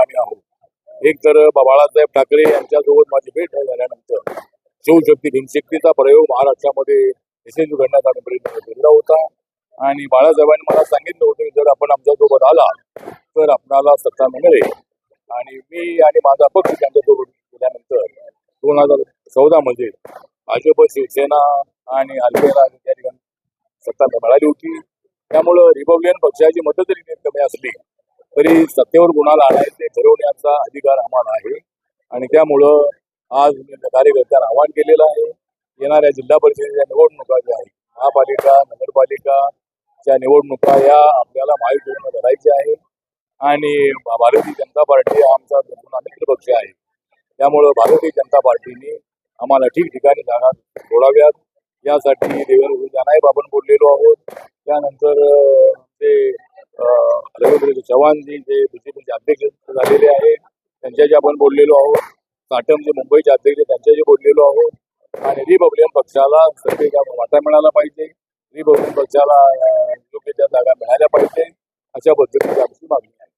आम्ही आहोत. एक तर बाळासाहेब ठाकरे यांच्यासोबत माझी भेट झाल्यानंतर शिवशक्ती भीमशक्तीचा प्रयोग महाराष्ट्रामध्ये यशस्वी करण्याचा आम्ही प्रयत्न केलेला होता. आणि बाळासाहेबांनी मला सांगितलं होतं की जर आपण आमच्यासोबत आला तर आपणाला सत्ता मिळेल. आणि मी आणि माझा पक्ष त्यांच्यासोबत गेल्यानंतर दोन हजार चौदा मध्ये भाजप शिवसेना आणि अल्पेरा या ठिकाणी सत्ता मिळाली होती. त्यामुळं रिपब्लिकन पक्षाची मदत जरी कमी असली. तरी सत्तेवर कोणाला आणायचे ठरवण्याचा अधिकार आम्हाला आहे. आणि त्यामुळं आज कार्यकर्त्यांना आवाहन केलेलं आहे. येणाऱ्या जिल्हा परिषदेच्या निवडणुका ज्या आहेत महापालिका नगरपालिकाच्या निवडणुका या आपल्याला महायुतीनं लढायच्या आहे आणि भारतीय जनता पार्टी हा आमचा जुना मित्र पक्ष आहे त्यामुळं भारतीय जनता पार्टीने आम्हाला ठिकठिकाणी जागा सोडाव्यात. यासाठी देवेंद्र जानाईब आपण बोललेलो आहोत. त्यानंतर चव्हाण जी जे बीजेपीचे अध्यक्ष झालेले आहे त्यांच्याशी आपण बोललेलो आहोत. साटम जे मुंबईचे अध्यक्ष त्यांच्याशी बोललेलो आहोत. आणि रिपब्लिकन पक्षाला सत्तेचा वाटा मिळाला पाहिजे. रिपब्लिकन पक्षाला योग्य त्या जागा मिळाल्या पाहिजे. अशा पद्धतीची आमची मागणी आहे.